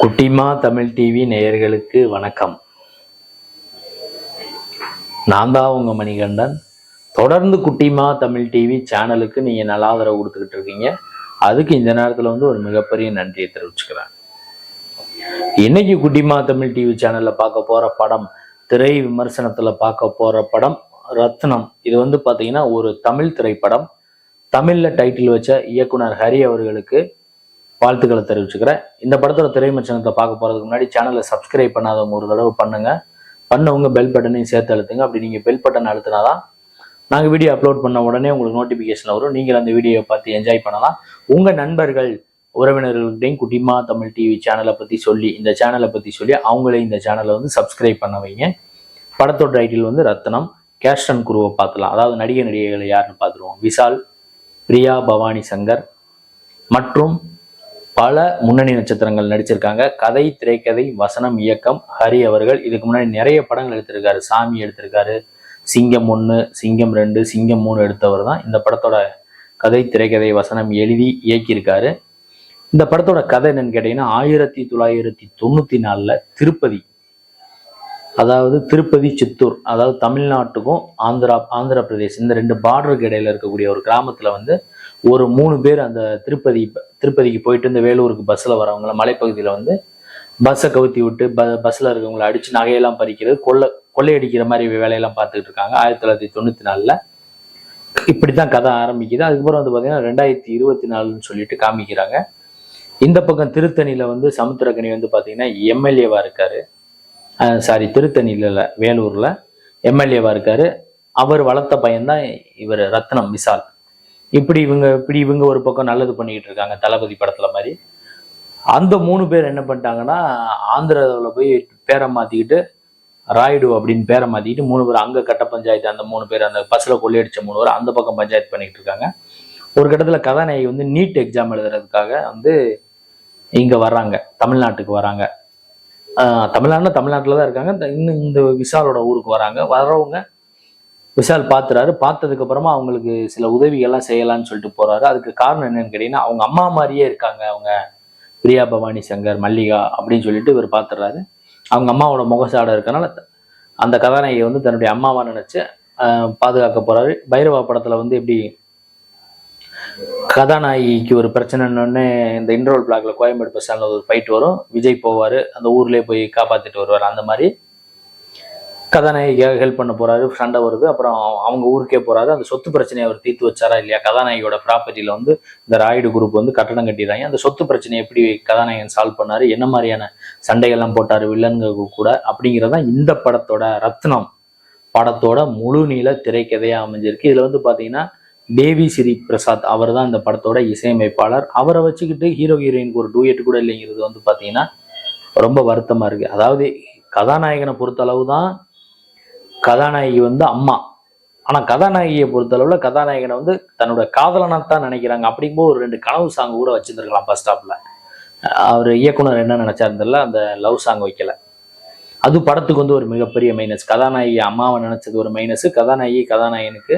குட்டிமா தமிழ் டிவி நேயர்களுக்கு வணக்கம். நான் தான் உங்க மணிகண்டன். தொடர்ந்து குட்டிமா தமிழ் டிவி சேனலுக்கு நீங்க நல்லாதரவு கொடுத்துக்கிட்டு இருக்கீங்க. அதுக்கு இந்த நேரத்துல வந்து ஒரு மிகப்பெரிய நன்றியை தெரிவிச்சுக்கிறேன். இன்னைக்கு குட்டிமா தமிழ் டிவி சேனல்ல பார்க்க போற படம் திரை விமர்சனத்துல பார்க்க போற படம் ரத்னம். இது வந்து பாத்தீங்கன்னா ஒரு தமிழ் திரைப்படம். தமிழ்ல டைட்டில் வச்ச இயக்குனர் ஹரி அவர்களுக்கு வாழ்த்துக்களை தெரிவிச்சுக்கிறேன். இந்த படத்தோட திரைமச்சனத்தை பார்க்க போகிறதுக்கு முன்னாடி சேனலை சப்ஸ்கிரைப் பண்ணாதவங்க ஒரு தடவை பண்ணுங்க. பண்ணவங்க பெல் பட்டனையும் சேர்த்து அழுத்துங்க. அப்படி நீங்கள் பெல் பட்டன் அழுத்தினாதான் நாங்கள் வீடியோ அப்லோட் பண்ண உடனே உங்களுக்கு நோட்டிஃபிகேஷன் வரும். நீங்கள் அந்த வீடியோவை பார்த்து என்ஜாய் பண்ணலாம். உங்கள் நண்பர்கள் உறவினர்கள்டையும் குட்டிமா தமிழ் டிவி சேனலை பற்றி சொல்லி இந்த சேனலை பற்றி சொல்லி அவங்களே இந்த சேனலை வந்து சப்ஸ்கிரைப் பண்ண வைங்க. படத்தோட டைட்டில் வந்து ரத்னம் கேஷ்டன் குருவை பார்த்துலாம். அதாவது நடிகை நடிகைகளை யாருன்னு பார்த்துருவோம். விஷால் பிரியா பவானி சங்கர் மற்றும் பல முன்னணி நட்சத்திரங்கள் நடிச்சிருக்காங்க. கதை திரைக்கதை வசனம் இயக்கம் ஹரி அவர்கள். இதுக்கு முன்னாடி நிறைய படங்கள் எடுத்திருக்காரு. சாமி எடுத்திருக்காரு. சிங்கம் ஒன்று சிங்கம் ரெண்டு சிங்கம் மூணு எடுத்தவர் தான் இந்த படத்தோட கதை திரைக்கதை வசனம் எழுதி இயக்கியிருக்காரு. இந்த படத்தோட கதை என்னன்னு கேட்டீங்கன்னா ஆயிரத்தி தொள்ளாயிரத்தி தொண்ணூற்றி நாலில் திருப்பதி. அதாவது திருப்பதி சித்தூர். அதாவது தமிழ்நாட்டுக்கும் ஆந்திரா ஆந்திர பிரதேஷ் இந்த ரெண்டு பார்டருக்கு இடையில இருக்கக்கூடிய ஒரு கிராமத்தில் வந்து ஒரு மூணு பேர் அந்த திருப்பதி திருப்பதிக்கு போயிட்டு இந்த வேலூருக்கு பஸ்ஸில் வரவங்கள மலைப்பகுதியில் வந்து பஸ்ஸை கவுத்தி விட்டு ப பஸ்ஸில் இருக்கவங்களை அடித்து நகையெல்லாம் பறிக்கிறது கொள்ளை கொள்ளையடிக்கிற மாதிரி வேலையெல்லாம் பார்த்துக்கிட்டு இருக்காங்க. ஆயிரத்தி தொள்ளாயிரத்தி தொண்ணூற்றி நாலில் இப்படி தான் கதை ஆரம்பிக்குது. அதுக்கப்புறம் வந்து பார்த்தீங்கன்னா ரெண்டாயிரத்தி இருபத்தி நாலுன்னு சொல்லிட்டு காமிக்கிறாங்க. இந்த பக்கம் திருத்தணியில் வந்து சமுத்திரக்கனி வந்து பார்த்தீங்கன்னா எம்எல்ஏவாக இருக்காரு. சாரி திருத்தணியில் இல்லை வேலூரில் எம்எல்ஏவாக இருக்காரு. அவர் வளர்த்த பையன்தான் இவர் ரத்னம் விசால். இப்படி இவங்க இப்படி இவங்க ஒரு பக்கம் நல்லது பண்ணிக்கிட்டு இருக்காங்க தளபதி படத்துல மாதிரி. அந்த மூணு பேர் என்ன பண்ணிட்டாங்கன்னா ஆந்திராவில் போய் பேரை மாத்திக்கிட்டு ராயுடு அப்படின்னு பேரை மாத்திக்கிட்டு மூணு பேர் அங்கே கட்ட பஞ்சாயத்து அந்த மூணு பேர் அந்த பஸ்ல கொள்ளையடிச்ச மூணு பேர் அந்த பக்கம் பஞ்சாயத்து பண்ணிக்கிட்டு இருக்காங்க. ஒரு கட்டத்தில் கதாநாயகி வந்து நீட் எக்ஸாம் எழுதுறதுக்காக வந்து இங்கே வர்றாங்க தமிழ்நாட்டுக்கு வராங்க ஆஹ் தமிழ்நாட்டில் தான் இருக்காங்க இந்த- இன்னும் இந்த விசாலோட ஊருக்கு வராங்க வர்றவங்க விஷால் பார்த்துறாரு பார்த்ததுக்கு அப்புறமா அவங்களுக்கு சில உதவிகள்லாம் செய்யலாம்னு சொல்லிட்டு போறாரு. அதுக்கு காரணம் என்னன்னு கேட்டீங்கன்னா அவங்க அம்மா மாதிரியே இருக்காங்க அவங்க. பிரியா பவானி சங்கர் மல்லிகா அப்படின்னு சொல்லிட்டு இவர் பார்த்துறாரு அவங்க அம்மாவோட முகசாடை இருக்கனால அந்த கதாநாயகி வந்து தன்னுடைய அம்மாவா நினைச்சு பாதுகாக்க போறாரு. பைரவா படத்துல வந்து எப்படி கதாநாயகிக்கு ஒரு பிரச்சனைன்னு இந்த இன்ட்ரோல் பிளாக்ல கோயம்பேடு பஸ் ஸ்டாண்ட்ல ஒரு ஃபைட் வரும். விஜய் போவாரு. அந்த ஊர்லயே போய் காப்பாத்திட்டு வருவார். அந்த மாதிரி கதாநாயகியாக ஹெல்ப் பண்ண போறாரு சண்டை வருது. அப்புறம் அவங்க ஊருக்கே போறாரு. அந்த சொத்து பிரச்சனையை அவர் தீர்த்து வச்சாரா இல்லையா? கதாநாயகியோட ப்ராப்பர்ட்டியில வந்து இந்த ராயுடு குரூப் வந்து கட்டடம் கட்டிடுறாங்க. அந்த சொத்து பிரச்சனையை எப்படி கதாநாயகன் சால்வ் பண்ணாரு? என்ன மாதிரியான சண்டைகள்லாம் போட்டாரு? வில்லன்கள் கூட அப்படிங்கிறதான் இந்த படத்தோட ரத்னம். படத்தோட முழு நீள திரைக்கதையா அமைஞ்சிருக்கு. இதுல வந்து பாத்தீங்கன்னா தேவி ஸ்ரீ பிரசாத் அவர் தான் இந்த படத்தோட இசையமைப்பாளர். அவரை வச்சுக்கிட்டு ஹீரோ ஹீரோயினுக்கு ஒரு டூயட் கூட இல்லைங்கிறது வந்து பாத்தீங்கன்னா ரொம்ப வருத்தமா இருக்கு. அதாவது கதாநாயகனை பொறுத்த அளவு தான் கதாநாயகி வந்து அம்மா. ஆனால் கதாநாயகியை பொறுத்தளவில் கதாநாயகனை வந்து தன்னோட காதலனா தான் நினைக்கிறாங்க. அப்படிங்கும்போது ஒரு ரெண்டு கனவு சாங் கூட வச்சுருந்துருக்கலாம் பஸ் ஸ்டாப்பில் அவர் இயக்குனர் என்ன நினச்சாருந்தில்ல அந்த லவ் சாங் வைக்கல. அது படத்துக்கு வந்து ஒரு மிகப்பெரிய மைனஸ் கதாநாயகி அம்மாவை நினச்சது ஒரு மைனஸ் கதாநாயகி கதாநாயகனுக்கு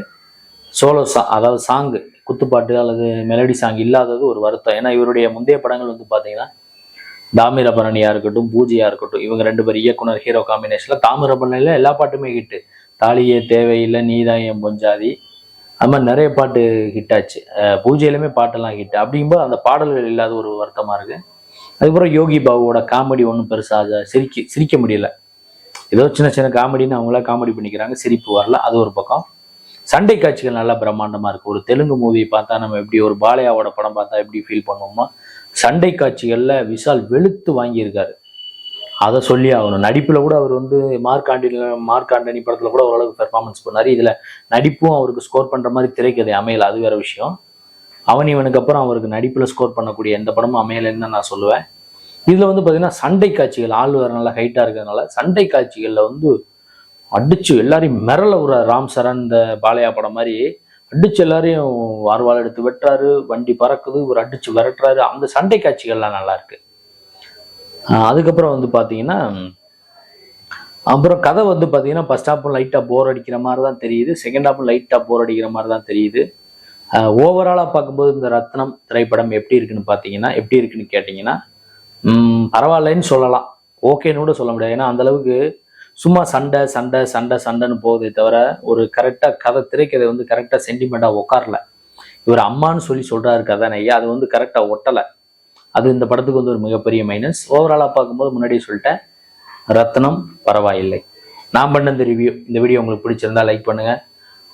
சோலோ சா அதாவது சாங்கு குத்துப்பாட்டு அல்லது மெலடி சாங் இல்லாதது ஒரு வருத்தம். ஏன்னா இவருடைய முந்தைய படங்கள் வந்து பார்த்தீங்கன்னா தாமிரபரணியா இருக்கட்டும் பூஜையா இருக்கட்டும் இவங்க ரெண்டு பேர் இயக்குனர் ஹீரோ காம்பினேஷன்ல தாமிரபரணியில எல்லா பாட்டுமே ஹிட்டு தாலியே தேவையில்லை நீதான் என் பொஞ்சாதி அது மாதிரி நிறைய பாட்டு ஹிட் ஆச்சு. பூஜையிலுமே பாட்டெல்லாம் ஹிட் அப்படிங்கும்போது அந்த பாடல்கள் இல்லாத ஒரு வருத்தமாக இருக்கு. அதுக்கப்புறம் யோகி பாபுவோட காமெடி ஒன்றும் பெருசாக சிரிக்க சிரிக்க முடியல. ஏதோ சின்ன சின்ன காமெடின்னு அவங்களா காமெடி பண்ணிக்கிறாங்க சிரிப்பு வரல. அது ஒரு பக்கம். சண்டை காட்சிகள் நல்லா பிரம்மாண்டமாக இருக்கு. ஒரு தெலுங்கு மூவி பார்த்தா நம்ம எப்படி ஒரு பாலையாவோட படம் பார்த்தா எப்படி ஃபீல் பண்ணுவோமோ சண்டை காட்சிகளில் விஷால் வெளுத்து வாங்கியிருக்காரு. அதை சொல்லி ஆகணும். நடிப்பில் கூட அவர் வந்து மார்க்காண்டில மார்க்காண்டனி படத்தில் கூட ஓரளவுக்கு பெர்ஃபார்மன்ஸ் பண்ணார். இதில் நடிப்பும் அவருக்கு ஸ்கோர் பண்ணுற மாதிரி திரைக்கதை அமையல. அது வேற விஷயம். அவன் இவனுக்கு அப்புறம் அவருக்கு நடிப்பில் ஸ்கோர் பண்ணக்கூடிய எந்த படமும் அமையலைன்னு தான் நான் சொல்லுவேன். இதில் வந்து பார்த்தீங்கன்னா சண்டை காட்சிகள் ஆள் வேறு நல்லா ஹைட்டாக இருக்கிறதுனால சண்டை காட்சிகளில் வந்து அடிச்சு எல்லாரையும் மிரள ஒரு ராம் சரண் இந்த பாலையா படம் மாதிரி அடிச்சு எல்லாரையும் வார்வால் எடுத்து வெட்டுறாரு வண்டி பறக்குது ஒரு அடிச்சு விரட்டுறாரு. அந்த சண்டை காட்சிகள்லாம் நல்லா இருக்கு. அதுக்கப்புறம் வந்து பார்த்தீங்கன்னா அப்புறம் கதை வந்து பார்த்தீங்கன்னா ஃபர்ஸ்ட் ஸ்டாப்பும் லைட்டாக போர் அடிக்கிற மாதிரி தான் தெரியுது. செகண்ட் ஹாப்பும் லைட்டாக போர் அடிக்கிற மாதிரி தான் தெரியுது. ஓவராலாக பார்க்கும்போது இந்த ரத்னம் திரைப்படம் எப்படி இருக்குன்னு பார்த்தீங்கன்னா எப்படி இருக்குன்னு கேட்டிங்கன்னா பரவாயில்லைன்னு சொல்லலாம். ஓகேன்னு கூட சொல்ல முடியாது. ஏன்னா அந்த அளவுக்கு சும்மா சண்டை சண்டை சண்டை சண்டைன்னு போகுதே தவிர ஒரு கரெக்டாக கதை திரைக்கதை வந்து கரெக்டாக சென்டிமெண்ட்டாக உட்காரல இவர் அம்மான்னு சொல்லி சொல்கிறாரு கதை ஐயா அது வந்து கரெக்டாக ஒட்டலை. அது இந்த படத்துக்கு வந்து ஒரு மிகப்பெரிய மைனஸ் ஓவராலாக பார்க்கும்போது முன்னாடியே சொல்லிட்டேன் ரத்னம் பரவாயில்லை. நான் பண்ண இந்த ரிவ்யூ இந்த வீடியோ உங்களுக்கு பிடிச்சிருந்தா லைக் பண்ணுங்கள்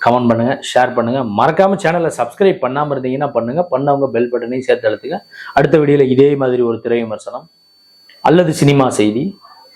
கமெண்ட் பண்ணுங்கள் ஷேர் பண்ணுங்கள் மறக்காமல் சேனலை சப்ஸ்கிரைப் பண்ணாமல் இருந்தீங்கன்னா பண்ணுங்கள் பண்ணவங்க பெல் பட்டனையும் சேர்த்து அழுத்துங்க. அடுத்த வீடியோல இதே மாதிரி ஒரு திரை விமர்சனம் அல்லது சினிமா செய்தி